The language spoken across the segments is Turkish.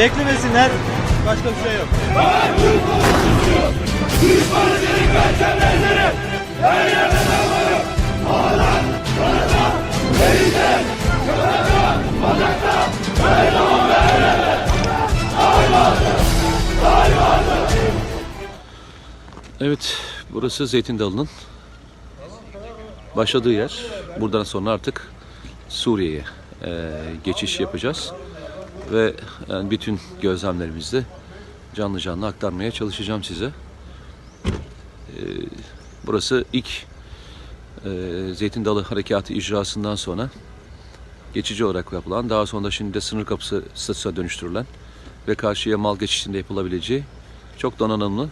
Beklemesinler. Başka bir şey yok. Evet, burası Zeytin Dalı'nın başladığı yer. Buradan sonra artık Suriye'ye e, geçiş yapacağız. Ve yani bütün gözlemlerimizi canlı canlı aktarmaya çalışacağım size. E, burası ilk e, Zeytin Dalı Harekatı icrasından sonra geçici olarak yapılan, daha sonra da şimdi de sınır kapısı statüsüne dönüştürülen ve karşıya mal geçişinde yapılabileceği çok donanımlı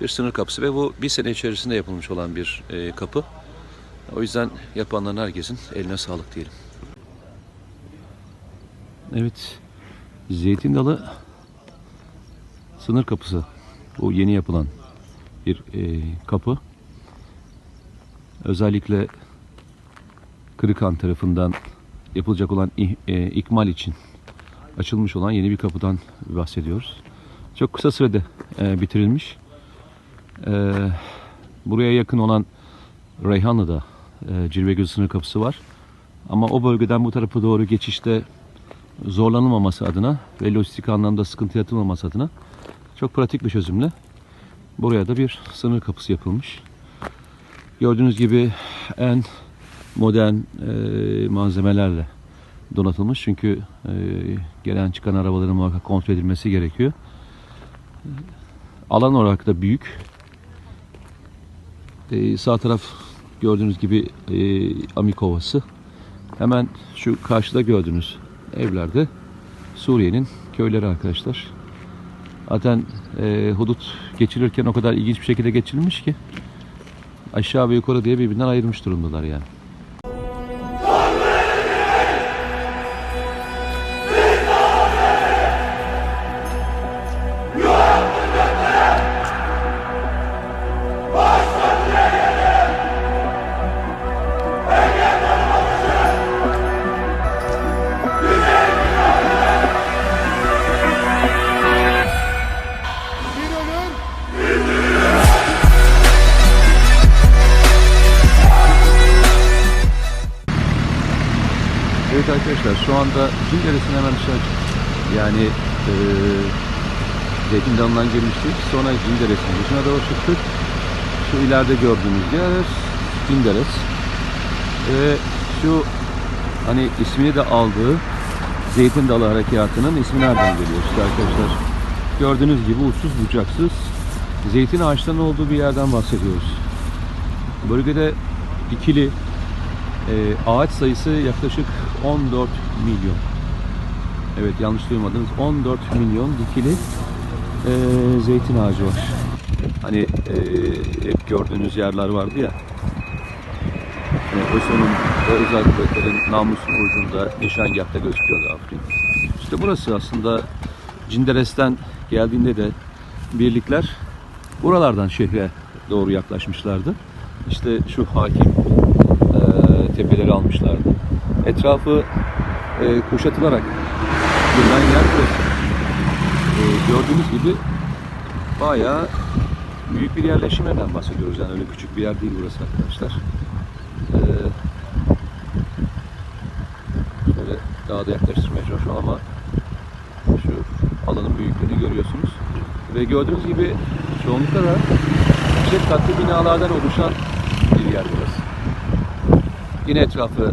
bir sınır kapısı ve bu bir sene içerisinde yapılmış olan bir e, kapı. O yüzden yapanların herkesin eline sağlık diyelim. Evet, Zeytin Dalı sınır kapısı. Bu yeni yapılan bir e, kapı. Özellikle Kırıkhan tarafından yapılacak olan e, ikmal için açılmış olan yeni bir kapıdan bahsediyoruz. Çok kısa sürede e, bitirilmiş. Ee, buraya yakın olan Reyhanlı'da e, Cilvegöz sınır kapısı var. Ama o bölgeden bu tarafa doğru geçişte zorlanılmaması adına ve lojistik anlamda sıkıntı yaratılmaması adına çok pratik bir çözümle buraya da bir sınır kapısı yapılmış. Gördüğünüz gibi en modern e, malzemelerle donatılmış. Çünkü e, gelen çıkan arabaların muhakkak kontrol edilmesi gerekiyor. Alan olarak da büyük. Ee, sağ taraf gördüğünüz gibi e, Amikovası. Hemen şu karşıda gördüğünüz evlerde Suriye'nin köyleri arkadaşlar. Zaten e, hudut geçilirken o kadar ilginç bir şekilde geçilmiş ki aşağı ve yukarı diye birbirinden ayırmış durumdalar yani. Şu anda Cin Deresi'nin hemen dışarı çıktık. Yani e, Zeytin Dalı'ndan girmiştik. Sonra Cin Deresi'nin dışına doğru çıktık. Şu ileride gördüğünüz yer Cin Deresi. Ve şu hani ismini de aldığı Zeytin Dalı Harekatı'nın ismi nereden geliyor işte arkadaşlar. Gördüğünüz gibi uçsuz bucaksız zeytin ağaçlarının olduğu bir yerden bahsediyoruz. Bölgede dikili e, ağaç sayısı yaklaşık 14 milyon. Evet yanlış duymadınız. 14 milyon dikili e, zeytin ağacı var. Hani e, hep gördüğünüz yerler vardı ya. Hani Öson'un ve özel kuvvetlerin namusun ucunda nişangahta gözüküyordu Afrin. İşte burası aslında Cinderes'ten geldiğinde de birlikler buralardan şehre doğru yaklaşmışlardı. İşte şu hakim e, tepeleri almışlardı. Etrafı e, kuşatılarak yer burası. E, gördüğünüz gibi bayağı büyük bir yerleşim yerden bahsediyoruz. Yani öyle küçük bir yer değil burası arkadaşlar. E, şöyle daha da yaklaştırmaya çalışıyorum ama şu alanın büyüklüğünü görüyorsunuz. Ve gördüğünüz gibi çoğunlukla da yüksek katlı binalardan oluşan bir yer burası. Yine etrafı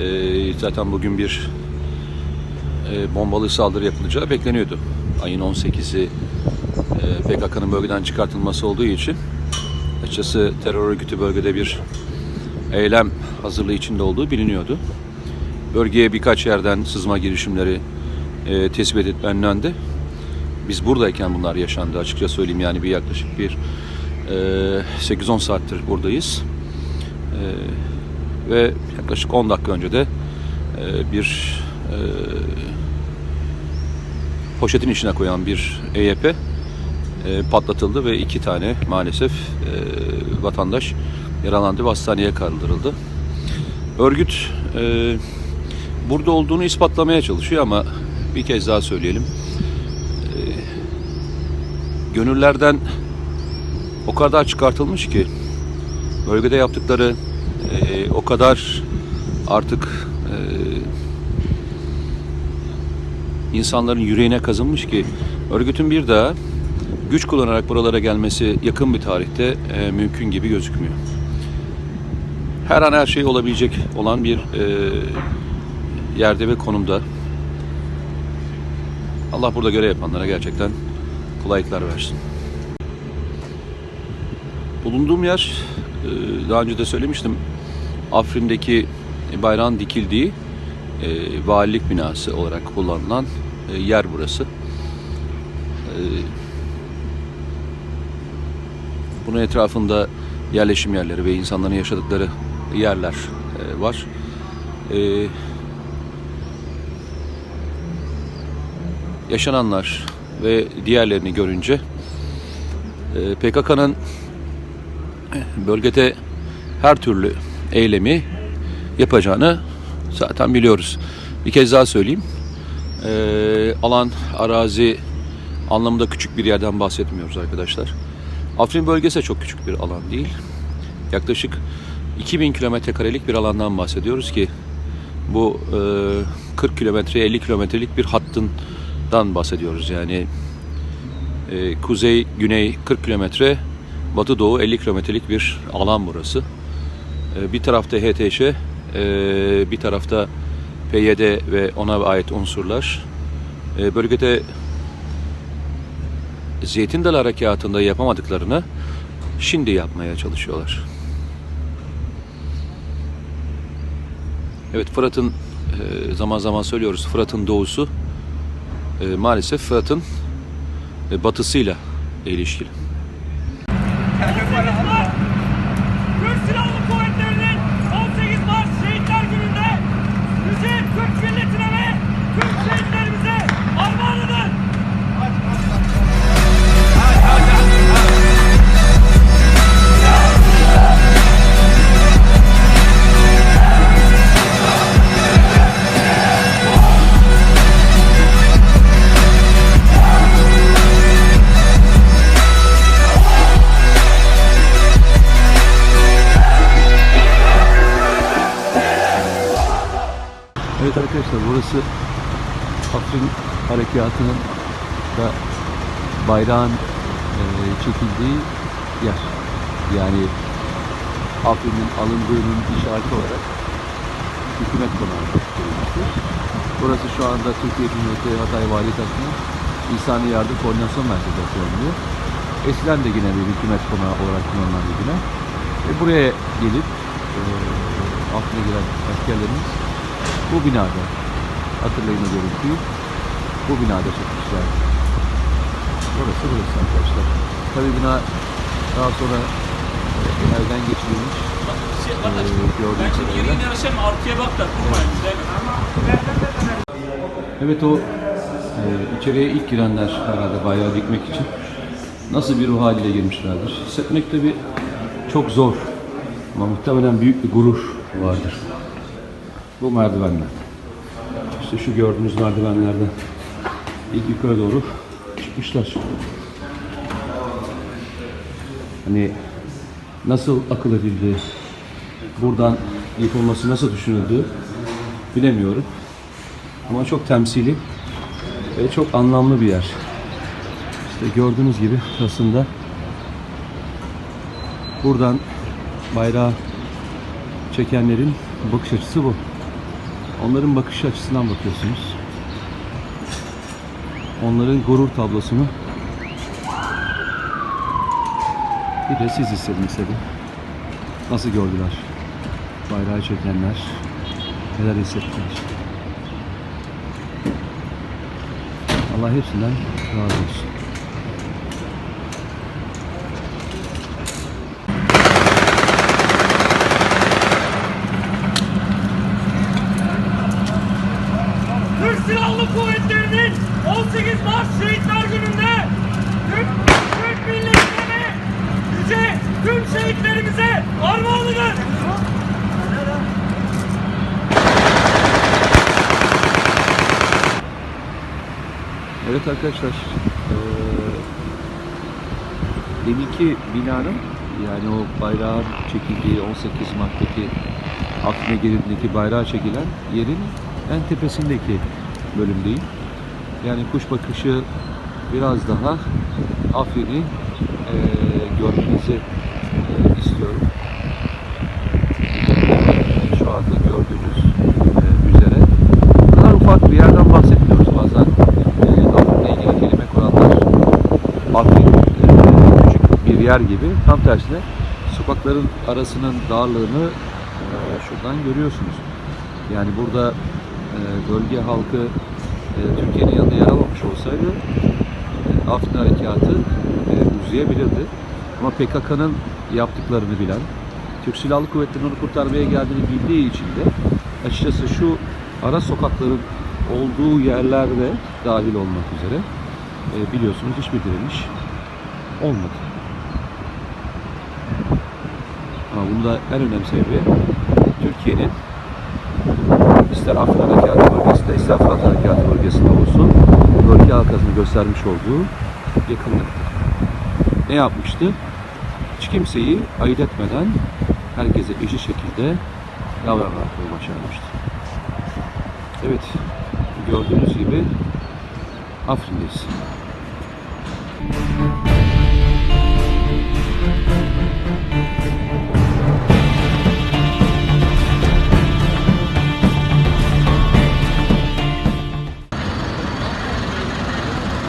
Ee, zaten bugün bir e, bombalı saldırı yapılacağı bekleniyordu. Ayın 18'i e, PKK'nın bölgeden çıkartılması olduğu için açıkçası terör örgütü bölgede bir eylem hazırlığı içinde olduğu biliniyordu. Bölgeye birkaç yerden sızma girişimleri e, tespit etmenlendi. Biz buradayken bunlar yaşandı açıkça söyleyeyim yani bir yaklaşık bir e, 8-10 saattir buradayız. E, ve yaklaşık 10 dakika önce de e, bir e, poşetin içine koyan bir EYP e, patlatıldı ve iki tane maalesef e, vatandaş yaralandı ve hastaneye kaldırıldı. Örgüt e, burada olduğunu ispatlamaya çalışıyor ama bir kez daha söyleyelim. E, gönüllerden o kadar çıkartılmış ki bölgede yaptıkları e, o kadar artık e, insanların yüreğine kazınmış ki örgütün bir daha güç kullanarak buralara gelmesi yakın bir tarihte e, mümkün gibi gözükmüyor. Her an her şey olabilecek olan bir e, yerde ve konumda. Allah burada görev yapanlara gerçekten kolaylıklar versin. Bulunduğum yer, e, daha önce de söylemiştim, Afrin'deki bayrağın dikildiği e, valilik binası olarak kullanılan e, yer burası. E, bunun etrafında yerleşim yerleri ve insanların yaşadıkları yerler e, var. E, yaşananlar ve diğerlerini görünce e, PKK'nın bölgede her türlü eylemi yapacağını zaten biliyoruz. Bir kez daha söyleyeyim. Ee, alan, arazi anlamında küçük bir yerden bahsetmiyoruz arkadaşlar. Afrin bölgesi çok küçük bir alan değil. Yaklaşık 2000 kilometre karelik bir alandan bahsediyoruz ki bu e, 40 kilometre 50 kilometrelik bir hattından bahsediyoruz. Yani e, kuzey güney 40 kilometre batı doğu 50 kilometrelik bir alan burası. E, bir tarafta HTŞ, e, bir tarafta PYD ve ona ait unsurlar. E, bölgede Zeytin Dalı Harekatı'nda yapamadıklarını şimdi yapmaya çalışıyorlar. Evet Fırat'ın e, zaman zaman söylüyoruz Fırat'ın doğusu e, maalesef Fırat'ın batısıyla ilişkili. Evet arkadaşlar burası Afrin Harekatı'nın da bayrağın e, çekildiği yer. Yani Afrin'in alındığının işareti olarak hükümet konağı. Burası şu anda Türkiye Cumhuriyeti Hatay Vali tarafından İnsani Yardım Koordinasyon Merkezi kullanılıyor. Eskiden de yine bir hükümet konağı olarak kullanılan bir bina. Ve buraya gelip e, Afrin'e gelen askerlerimiz bu binada hatırlayın o görüntüyü bu binada çekmişler. Burası burası arkadaşlar. Tabi bina daha sonra elden geçirilmiş. Şey, Ee, kardeş, gördüğüm ben şimdi geri inersem arkaya bak da durmayın. Evet o e, içeriye ilk girenler herhalde bayrağı dikmek için nasıl bir ruh haliyle girmişlerdir. Hissetmek tabi çok zor ama muhtemelen büyük bir gurur vardır. Bu merdivenler. İşte şu gördüğünüz merdivenlerden ilk yukarı doğru çıkmışlar. Hani nasıl akıl edildi, buradan yıkılması nasıl düşünüldü bilemiyorum. Ama çok temsili ve çok anlamlı bir yer. İşte gördüğünüz gibi aslında buradan bayrağı çekenlerin bakış açısı bu. Onların bakış açısından bakıyorsunuz. Onların gurur tablosunu bir de siz hissedin istedim. Nasıl gördüler? Bayrağı çekenler neler hissettiler? Allah hepsinden razı olsun. Türk Silahlı Kuvvetleri'nin 18 Mart Şehitler Günü'nde Türk, Türk milletine ve yüce tüm şehitlerimize armağanıdır. Evet arkadaşlar, eee deminki binanın yani o bayrağın çekildiği 18 Mart'taki Afrin'e gelindeki bayrağı çekilen yerin en tepesindeki bölümdeyim. Yani kuş bakışı biraz daha Afrin'i eee görmenizi eee, istiyorum. Şu anda gördüğünüz eee, üzere bu kadar ufak bir yerden bahsetmiyoruz bazen. E, Afrin'le ilgili kelime kuranlar Afrin e, küçük bir yer gibi. Tam tersine sokakların arasının darlığını e, şuradan görüyorsunuz. Yani burada e, bölge halkı e, Türkiye'nin yanında yer almamış olsaydı e, Afrin harekatı e, uzayabilirdi. Ama PKK'nın yaptıklarını bilen, Türk Silahlı Kuvvetleri'nin onu kurtarmaya geldiğini bildiği için de açıkçası şu ara sokakların olduğu yerlerde dahil olmak üzere e, biliyorsunuz hiçbir direniş olmadı. Ama bunda en önemli sebebi Türkiye'nin ister Afrin Harekatı bölgesinde ister Fırat Harekatı bölgesinde olsun bölge halkasını göstermiş olduğu yakınlıktır. Ne yapmıştı? Hiç kimseyi ayırt etmeden herkese eşit şekilde davranarak başarmıştı. Evet, gördüğünüz gibi Afrin'deyiz.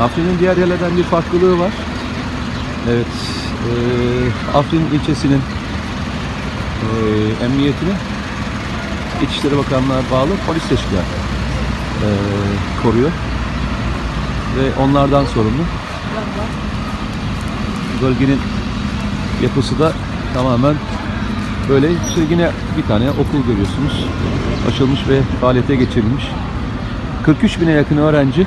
Afrin'in diğer yerlerden bir farklılığı var. Evet, eee, Afrin ilçesinin eee emniyetini İçişleri Bakanlığı'na bağlı polis teşkilatı eee, koruyor. Ve onlardan sorumlu. Bölgenin yapısı da tamamen böyle. İşte yine bir tane okul görüyorsunuz. Açılmış ve faaliyete geçirilmiş. 43 bine yakın öğrenci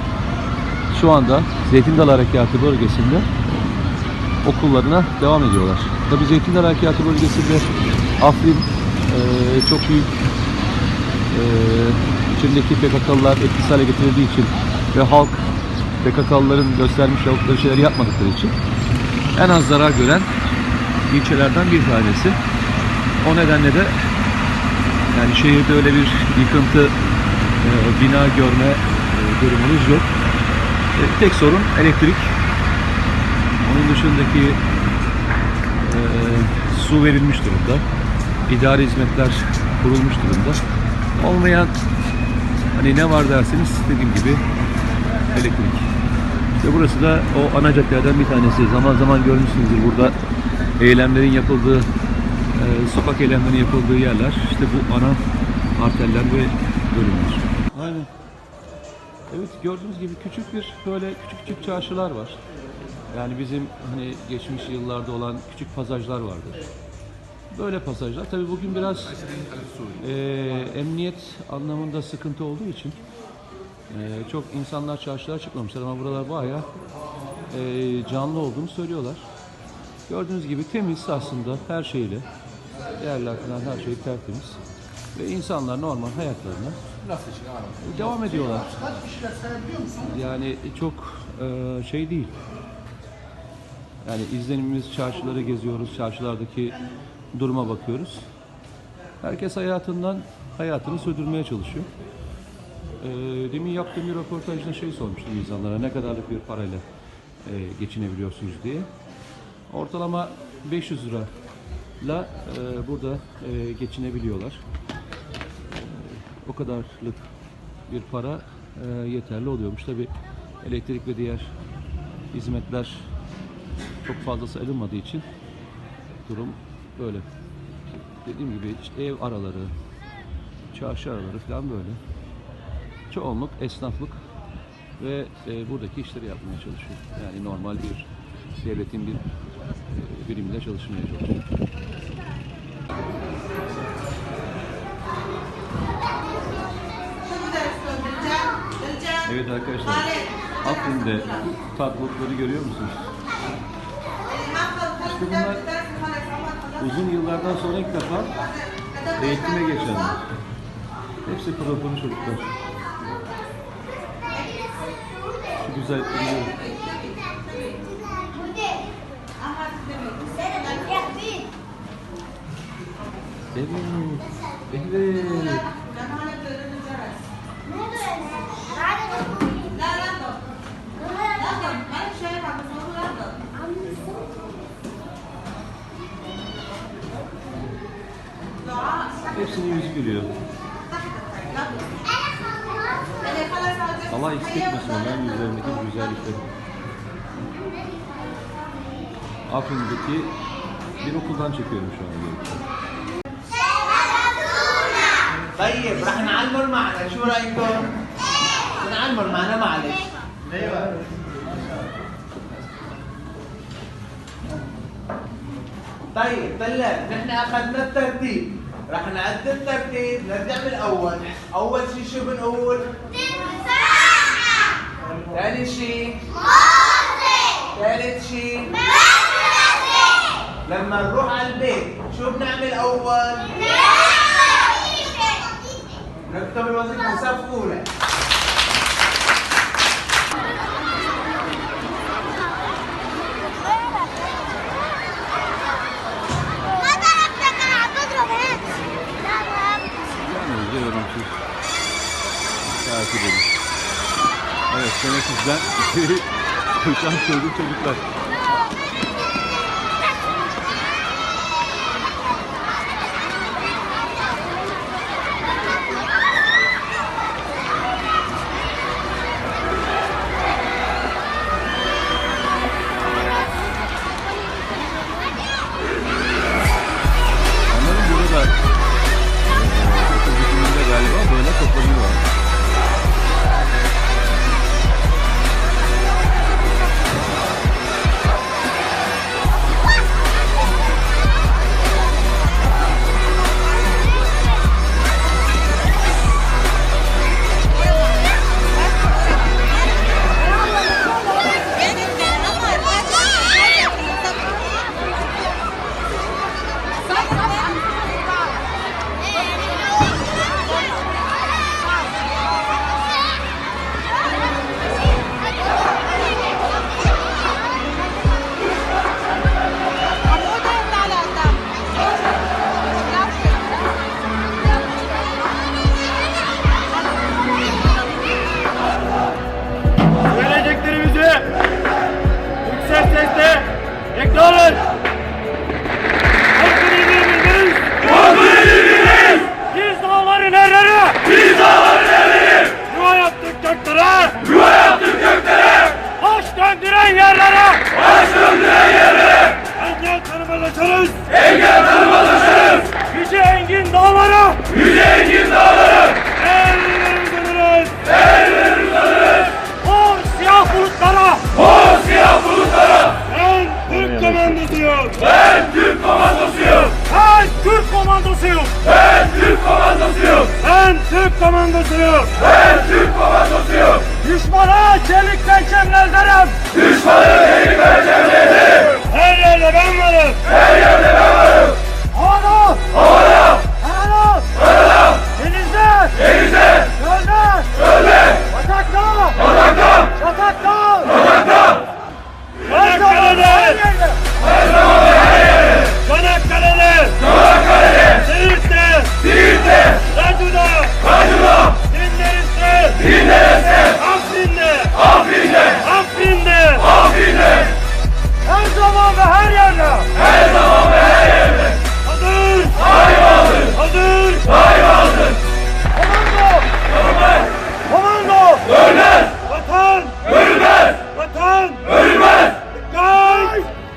şu anda Zeytin Dalı Harekatı bölgesinde okullarına devam ediyorlar. Tabi Zeytin Dalı Harekatı bölgesinde Afrin eee, çok büyük eee içindeki PKK'lılar etkisiz hale getirildiği için ve halk PKK'lıların göstermiş oldukları şeyleri yapmadıkları için en az zarar gören ilçelerden bir tanesi. O nedenle de yani şehirde öyle bir yıkıntı e, bina görme e, durumunuz yok. Tek sorun elektrik. Onun dışındaki e, su verilmiş durumda. İdari hizmetler kurulmuş durumda. Olmayan hani ne var derseniz dediğim gibi elektrik. İşte burası da o ana caddelerden bir tanesi. Zaman zaman görmüşsünüzdür burada eylemlerin yapıldığı, e, sokak eylemlerinin yapıldığı yerler. İşte bu ana arterler ve bölümler. Aynen. Evet gördüğünüz gibi küçük bir böyle küçük küçük çarşılar var. Yani bizim hani geçmiş yıllarda olan küçük pasajlar vardı. Böyle pasajlar. Tabii bugün biraz eee, emniyet anlamında sıkıntı olduğu için eee, çok insanlar çarşılara çıkmamışlar ama buralar bayağı eee, canlı olduğunu söylüyorlar. Gördüğünüz gibi temiz aslında her şeyle. Yerler falan her şey tertemiz. Ve insanlar normal hayatlarına devam ediyorlar. Yani çok e, şey değil. Yani izlenimimiz çarşıları geziyoruz, çarşılardaki duruma bakıyoruz. Herkes hayatından hayatını sürdürmeye çalışıyor. E, demin yaptığım bir röportajda şey sormuştum insanlara ne kadarlık bir parayla e, geçinebiliyorsunuz diye. Ortalama 500 lirayla e, burada e, geçinebiliyorlar o kadarlık bir para e, yeterli oluyormuş. Tabi elektrik ve diğer hizmetler çok fazla sayılmadığı için durum böyle. Dediğim gibi işte ev araları, çarşı araları falan böyle. Çoğunluk esnaflık ve e, buradaki işleri yapmaya çalışıyor. Yani normal bir devletin bir e, biriminde çalışmaya çalışıyor. Evet arkadaşlar, Afrin'de tatlılıkları görüyor musunuz? İşte bunlar uzun yıllardan sonra ilk defa eğitime geçenler. Hepsi pırıl çocuklar. Şu güzellikleri. Evet, evet. Hepsinin yüzü gülüyor. Allah eksik etmesin onların yüzlerindeki bu güzellikleri. Afrin'deki bir okuldan çekiyorum şu anda görüntüleri. طيب راح نعلمر معنا شو رايكم؟ نعلمر معنا معلش ايوه طيب طلاب نحن اخذنا الترتيب راح نعد الترتيب نرجع من الأول أول شيء شو بنقول؟ ثاني شيء ثالث شيء لما نروح على البيت شو بنعمل أول؟ نكتب الوظيفة صف اولى koşan çocuk çocuklar.